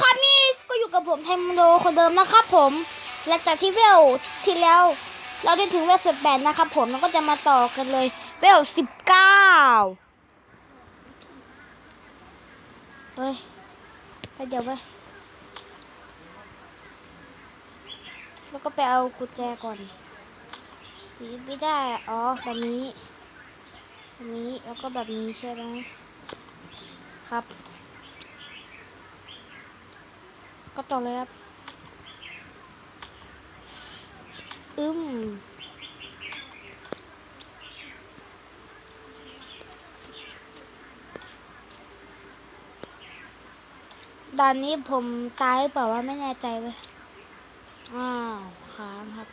ครับนี่ก็อยู่กับผมไทมโดคนเดิมนะครับผมหลังจากที่เวลที่แล้ว เราได้ถึงเวลสิบแปดนะครับผมเราก็จะมาต่อกันเลยเวลสิบเก้าเฮ้ยไปเดี๋ยวไปแล้วก็ไปเอากุญแจก่อนสีไม่ได้อ๋อแบบนี้แบบนี้แล้วก็แบบนี้ใช่ไหมครับ ก็ต่อเลยครับอึมด่านนี้ผมตายหรือเปล่าว่าไม่แน่ใจเว้ย อ้าวค้างครับ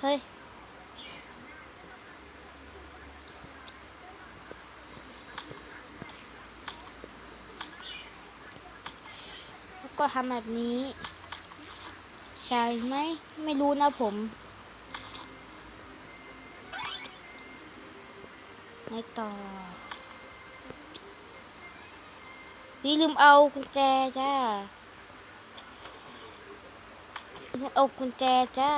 เฮ้ย แล้ว ก็ทำแบบนี้ ใช่ไหม ไม่รู้นะผมไม่ต่อพี่ลืมเอากุญแจจ้าเอากุญแจจ้า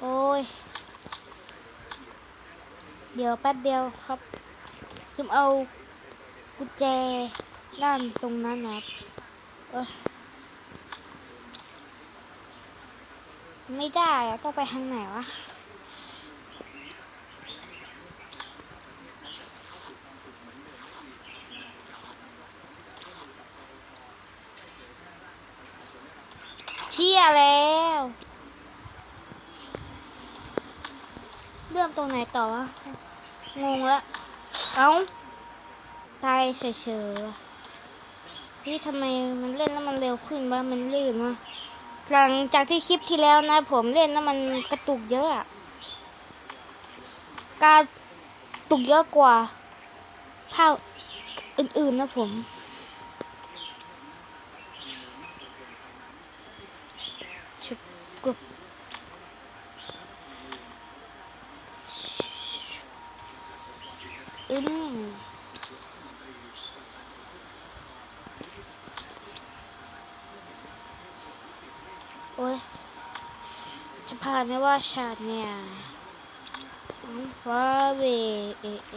โอ้ย เดี๋ยวแป๊บเดียวครับลืมเอากุญแจด้านตรงนั้นนะครับไม่ได้ต้องไปทางไหนวะเชี่ยแล้ว เรื่องตรงไหนต่อวะงงละเอ้าตายเฉยๆพี่ทำไมมันเล่นแล้วมันเร็วขึ้นวะมันลื่นวะหลังจากที่คลิปที่แล้วนะ ผมเล่นแล้วมันกระตุกเยอะอะการตุกเยอะกว่าภาคอื่นๆนะผม ชุบกรุบ อืมโอ้ยจะผ่านไหมว่าชาติเนี่ยว้าเวเอเอ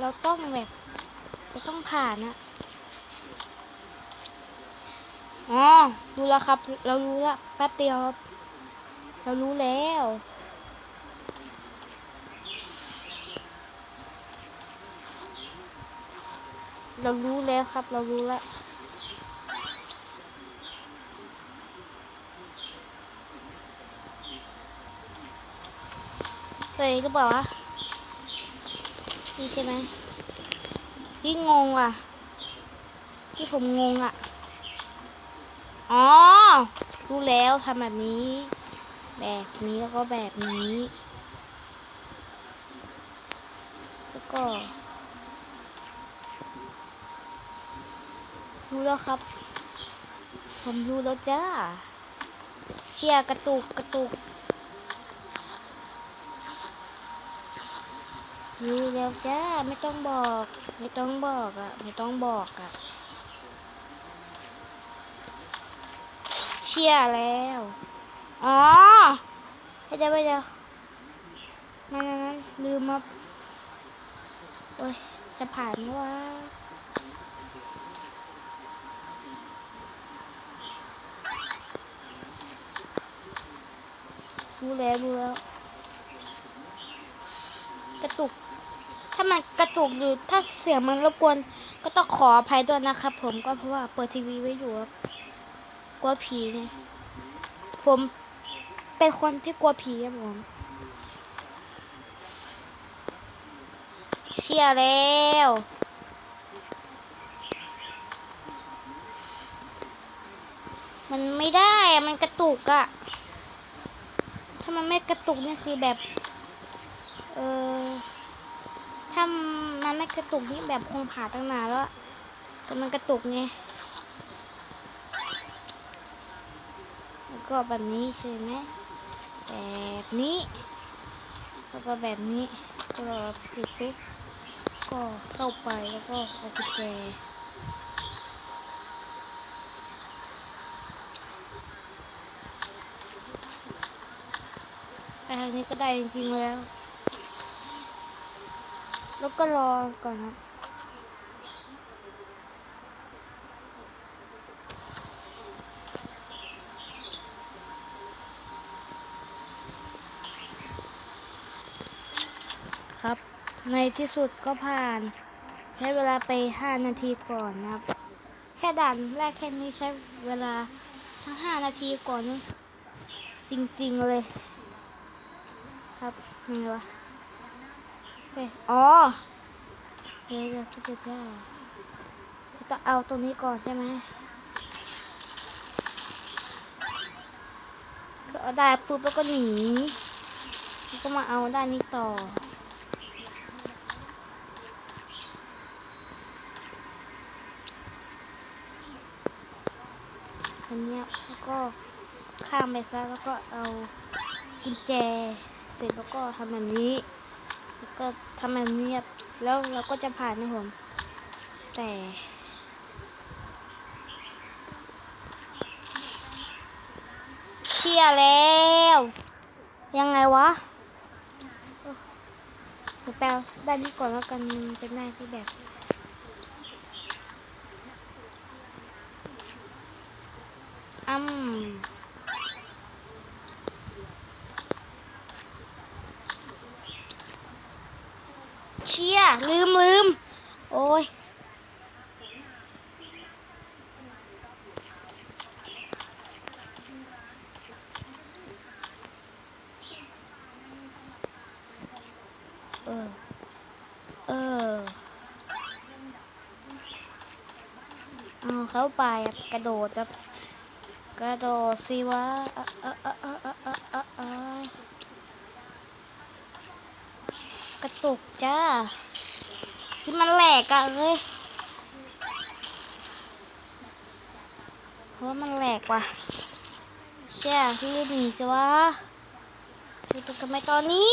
เราต้องแบบเราต้องผ่านอะอ๋อ รู้แล้วครับ เรารู้แล้วแป๊บเดียวครับ เรารู้แล้วเรารู้แล้วครับ เรารู้แล้วเฮ้ยหรือเปล่าวะนี่ใช่ไหมพี่งงอะ ที่ผมงงอะ อ๋อ รู้แล้วทำแบบนี้ แบบนี้แล้วก็แบบนี้ แล้วก็รู้แล้วครับ ผมรู้แล้วจ้า เชียร์กระตุกกระตุก รู้แล้วจ้า ไม่ต้องบอก ไม่ต้องบอกอะ ไม่ต้องบอกอะ เชียร์แล้ว อ๋อ เดี๋ยวไปเดี๋ยวมันนั้นลืมมาโอ้ยจะผ่านไหมวะรู้แล้วรู้แล้วกระตุก ถ้ามันกระตุกอยู่ถ้าเสียงมันรบกวน ก็ต้องขออภัยด้วยนะครับ ผมก็เพราะว่าเปิดทีวีไว้อยู่กลัวผีไงผม เป็นคนที่กลัวผีครับผมเชียแล้วมันไม่ได้ มันกระตุกอะถ้ามันไม่กระตุกนี่คือแบบ เออถ้ามันไม่กระตุกนี่แบบคงผ่าตั้งนานแล้วอะก็มันกระตุกไง แล้วก็แบบนี้ใช่ไหม แบบนี้แล้วก็แบบนี้ก็เราปิดปุ๊บก็เข้าไปแล้วก็เอากุญแจไปทางนี้ก็ได้จริงๆแล้ว แล้วก็รอก่อนครับ ครับ ในที่สุดก็ผ่าน ใช้เวลาไป 5 นาทีก่อนนะครับ แค่ด่านแรกแค่นี้ใช้เวลาทั้ง 5 นาทีก่อน จริงๆเลย ครับยังไงวะเฮ้ยอ๋อเฮ้ยเดี๋ยวพี่เจ้าต้องเอาตรงนี้ก่อนใช่ไหมก็เอาได้ปุ๊บแล้วก็หนีแล้วก็มาเอาด้านนี้ต่อ อันนี้แล้วก็ข้ามไปซะแล้วก็เอากุญแจเสร็จแล้วก็ทำแบบนี้ แล้วก็ทำแบบนี้แล้วเราก็จะผ่านนะผมแต่เชี่ยแล้ว ยังไงวะแปลด้านนี้ก่อนแล้วกันมันเป็นหน้าที่แบบ อืมเชียลืมลืม โอ้ยเออ เออ เอาเข้าไปกระโดดจะ กระโดดสิวะอะอะอะอะอะอะอะกระตุกจ้าที่มันแหลกอะเฮ้ยเพราะมันแหลกว่ะเชี่ยพี่หนีสิวะพี่ตุกทำไมตอนนี้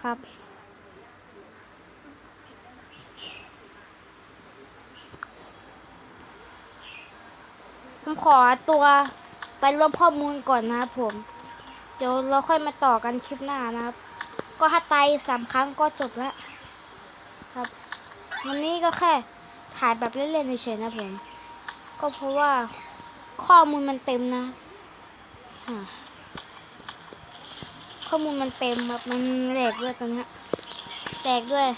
ครับ ขอตัวไปลบข้อมูลก่อนนะครับผม เดี๋ยวเราค่อยมาต่อกันคลิปหน้านะครับ ก็ถ้าตายสามครั้งก็จบแล้วครับ วันนี้ก็แค่ถ่ายแบบเล่นๆเฉยๆนะผม ก็เพราะว่าข้อมูลมันเต็มนะ ข้อมูลมันเต็มแบบมันแหลกด้วยตอนนี้ยแตกด้วย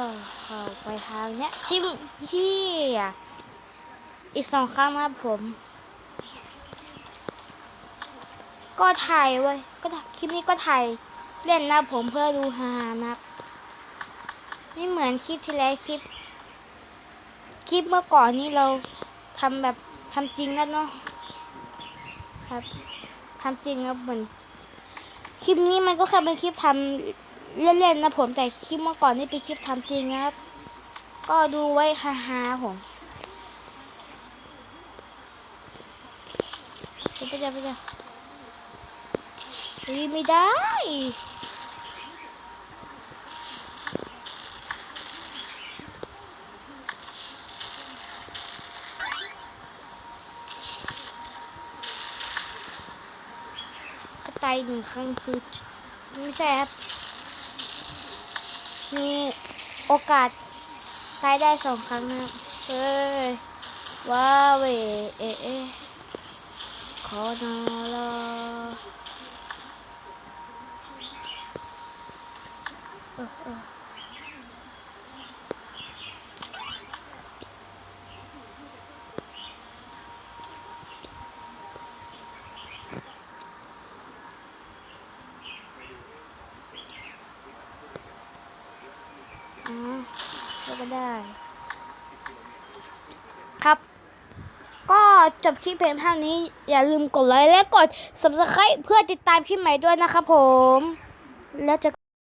เข้าไปทางเนี้ยชิมที่อีกสองครั้งนะครับผม ก็ถ่ายไว้ก็คลิปนี้ก็ถ่ายเล่นนะผมเพื่อดูฮานะครับไม่เหมือนคลิปที่แล้วคลิป คลิปเมื่อก่อนนี้เราทำแบบทำจริงแล้วเนาะครับทำจริงครับเหมือนคลิปนี้มันก็แค่เป็นคลิปทำ เล่นๆนะผมแต่คลิปเมื่อก่อนนี่เป็นคลิปทำจริงนะครับ ก็ดูไว้ฮาๆผมไปจ้ะไปจ้ะเฮ้ยไม่ได้ก็ตายหนึ่งครั้งคือไม่ใช่ครับ มีโอกาสใช้ได้สองครั้งนะเฮ้ยว้าเวเอเอขอนอรอเอออแล้ว ก็ได้ ครับ ก็จบคลิปเพียงเท่านี้ อย่าลืมกดไลค์และกด subscribe เพื่อติดตามคลิปใหม่ด้วยนะครับผม แล้วจะ